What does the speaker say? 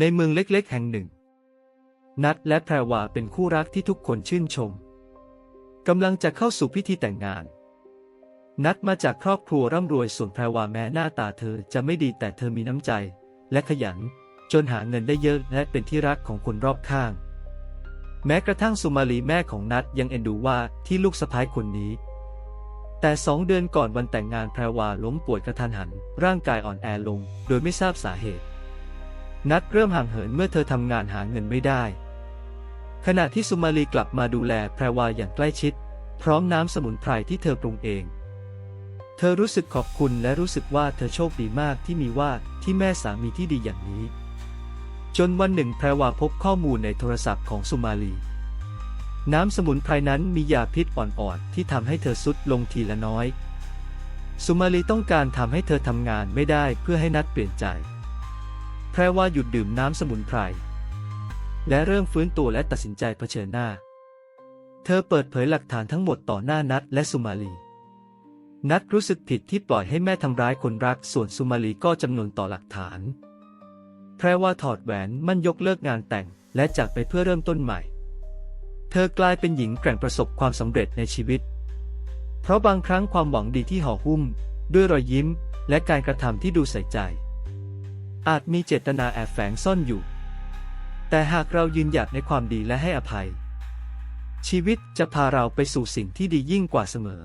ในเมืองเล็กๆ แห่งหนึ่ง นัดและแพรวาเป็นคู่รักที่ทุกคนชื่นชมกำลังจะเข้าสู่พิธีแต่งงาน นัดมาจากครอบครัวร่ำรวยส่วนแพรวาแม้หน้าตาเธอจะไม่ดีแต่เธอมีน้ำใจ และขยัน จนหาเงินได้เยอะและเป็นที่รักของคนรอบข้าง แม้กระทั่งสุมาลีแม่ของนัดยังเอ็นดูว่าที่ลูกสะพ้ายคนนี้ แต่สองเดือนก่อนวันแต่งงานแพรวาล้มป่วยกระทันหัน ร่างกายอ่อนแอลง โดยไม่ทราบสาเหตุ นัดเริ่มห่างเหินเมื่อเธอทำงานหาเงินไม่ได้ ขณะที่สุมาลีกลับมาดูแลแพรวาอย่างใกล้ชิด พร้อมน้ำสมุนไพรที่เธอปรุงเอง เธอรู้สึกขอบคุณและรู้สึกว่าเธอโชคดีมากที่มีว่าที่แม่สามีที่ดีอย่างนี้ จนวันหนึ่งแพรวาพบข้อมูลในโทรศัพท์ของสุมาลี น้ำสมุนไพรนั้นมียาพิษอ่อนๆที่ทำให้เธอสุดลงทีละน้อย สุมาลีต้องการทำให้เธอทำงานไม่ได้เพื่อให้นัดเปลี่ยนใจ แพรว่าหยุดดื่มน้ำสมุนไพร และเริ่มฟื้นตัวและตัดสินใจเผชิญหน้า เธอเปิดเผยหลักฐานทั้งหมดต่อหน้านัดและสุมาลี นัดรู้สึกผิดที่ปล่อยให้แม่ทำร้ายคนรัก ส่วนสุมาลีก็จำนวนต่อหลักฐาน แพรว่าถอดแหวนมั่นยกเลิกงานแต่งและจากไปเพื่อเริ่มต้นใหม่ เธอกลายเป็นหญิงแกร่งประสบความสำเร็จในชีวิต เพราะบางครั้งความหวังดีที่ห่อหุ้ม ด้วยรอยยิ้ม และการกระทำที่ดูใส่ใจ อาจมีเจตนาแอบแฝงซ่อนอยู่ แต่หากเรายืนหยัดในความดีและให้อภัย ชีวิตจะพาเราไปสู่สิ่งที่ดียิ่งกว่าเสมอ